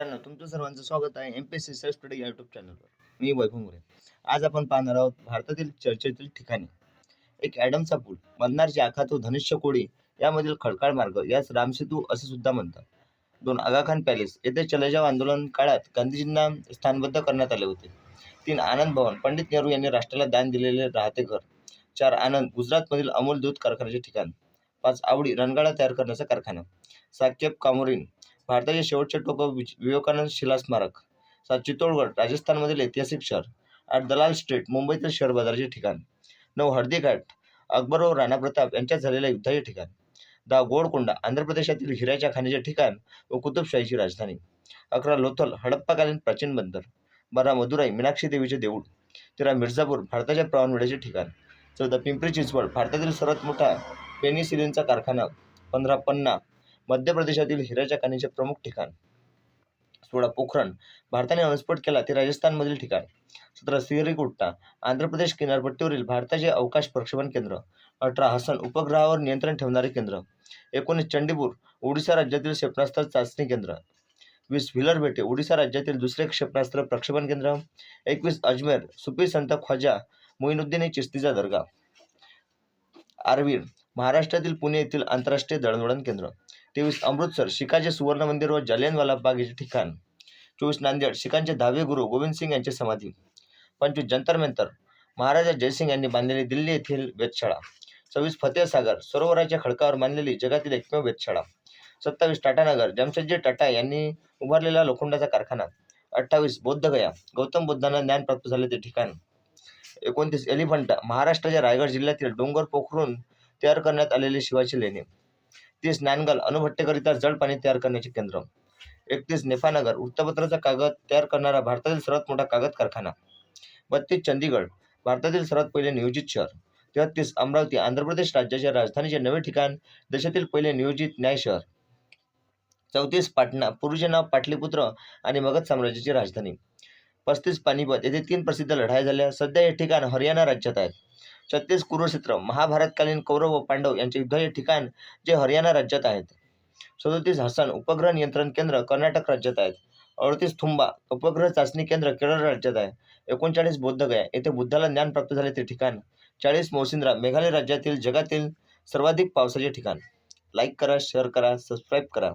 मित्रांनो तुमचं सर्वांचं स्वागत आहे M P S C self study या युट्यूब चॅनलवर मी वैभव मोरे आज आपण पाहणार आहोत भारतातील चर्चेतील ठिकाणी. एक ॲडमचा पूल मल्हारची आखा तो धनुष्य कोळी यामधील खडकाळ मार्ग यास रामसेतू असे सुद्धा म्हणतात. दोन आगाखान पॅलेस येथे चलजाव आंदोलन काळात गांधीजींना स्थानबद्ध करण्यात आले होते. तीन आनंद भवन पंडित नेहरू यांनी राष्ट्राला दान दिलेले राहते घर. चार आनंद गुजरातमधील अमूल दूध कारखान्याचे ठिकाण. पाच आवडी रणगाडा तयार करण्याचा कारखाना. साकेब कामोरीन भारताचे शेवटचे टोक विच- विवेकानंद शिला स्मारक सात चित्तोडगड राजस्थानमधील ऐतिहासिक शहर आठ दलाल स्ट्रीट मुंबईतील शेअर बाजाराचे ठिकाण. नऊ हळदीघाट अकबर व राणा प्रताप यांच्यात झालेल्या युद्धाचे ठिकाण. दहा गोडकोंडा आंध्र प्रदेशातील हिऱ्याच्या खाणीचे ठिकाण व कुतुबशाहीची राजधानी. अकरा लोथल हडप्पाकालीन प्राचीन बंदर. बारा मदुराई मीनाक्षी देवीचे देऊळ. तेरा मिर्झापूर भारताच्या प्रवानवेळेचे ठिकाण. चौदा पिंपरी चिंचवड भारतातील सर्वात मोठा पेनिसिलिनचा कारखाना. पंधरा पन्ना मध्य प्रदेशातील हिऱ्याच्या खाणीचे प्रमुख ठिकाण. सोळा पोखरण. भारताने अणुस्फोट केला ते राजस्थानमधील ठिकाण. सतरा श्रीहरिकोटा आंध्र प्रदेश किनारपट्टीवरील भारताचे अवकाश प्रक्षेपण केंद्र. अठरा हसन उपग्रहावर नियंत्रण ठेवणारे केंद्र. एकोणीस चंडीपूर ओडिशा राज्यातील क्षेपणास्त्र चाचणी केंद्र. वीस व्हिलर बेटे ओडिशा राज्यातील दुसरे क्षेपणास्त्र प्रक्षेपण केंद्र. एकवीस अजमेर सुपी संत ख्वाजा मोईनुद्दीन चिस्तीचा दर्गा. आरवीर महाराष्ट्रातील पुणे येथील आंतरराष्ट्रीय दळणवळण केंद्र. तेवीस अमृतसर शिखाचे सुवर्ण मंदिर व जालियनवाला बाग हे ठिकाण. चोवीस नांदेड शिखांचे दहावे गुरु गोविंद सिंग यांची समाधी. पंचवीस जंतर मंतर महाराजा जयसिंग यांनी बांधलेली दिल्ली येथील वेधशाळा. सव्वीस फतेहसागर सरोवराच्या खडकावर बांधलेली जगातील एकमेव वेधशाळा. सत्तावीस टाटानगर जमशेदजी टाटा यांनी उभारलेला लोखंडाचा कारखाना. अठ्ठावीस बोद्धगया गौतम बुद्धांना ज्ञान प्राप्त झाले ते ठिकाण. एकोणतीस एलिफंटा महाराष्ट्राच्या रायगड जिल्ह्यातील डोंगर पोखरून तयार करण्यात आलेली शिवाची लेणी. तीस नानगल अणुभट्टेकरिता जड पाणी तयार करण्याचे केंद्र. एकतीस नेफानगर वृत्तपत्राचा कागद तयार करणारा भारतातील सर्वात मोठा कागद कारखाना बत्तीस चंदीगड भारतातील सर्वात पहिले नियोजित शहर. तेहतीस अमरावती आंध्र प्रदेश राज्याच्या राजधानीचे नवे ठिकाण देशातील पहिले नियोजित न्याय शहर. चौतीस पाटणा पूर्वीचे नाव पाटलीपुत्र आणि मगध साम्राज्याची राजधानी. पस्तीस पानिपत येथे तीन प्रसिद्ध लढाया झाल्या. सध्या हे ठिकाण हरियाणा राज्यात आहे. छत्तीस कुरुक्षेत्र महाभारतकालीन कौरव व पांडव यांचे युद्धाचे ठिकाण जे हरियाणा राज्यात आहेत. सदोतीस हसन उपग्रह नियंत्रण केंद्र कर्नाटक राज्यात आहेत. अडतीस थुंबा उपग्रह चाचणी केंद्र केरळ राज्यात आहे. एकोणचाळीस बोद्धगया येथे बुद्धाला ज्ञान प्राप्त झाले ते ठिकाण. चाळीस मौसिंद्रा मेघालय राज्यातील जगातील सर्वाधिक पावसाचे ठिकाण. लाईक करा शेअर करा सबस्क्राईब करा.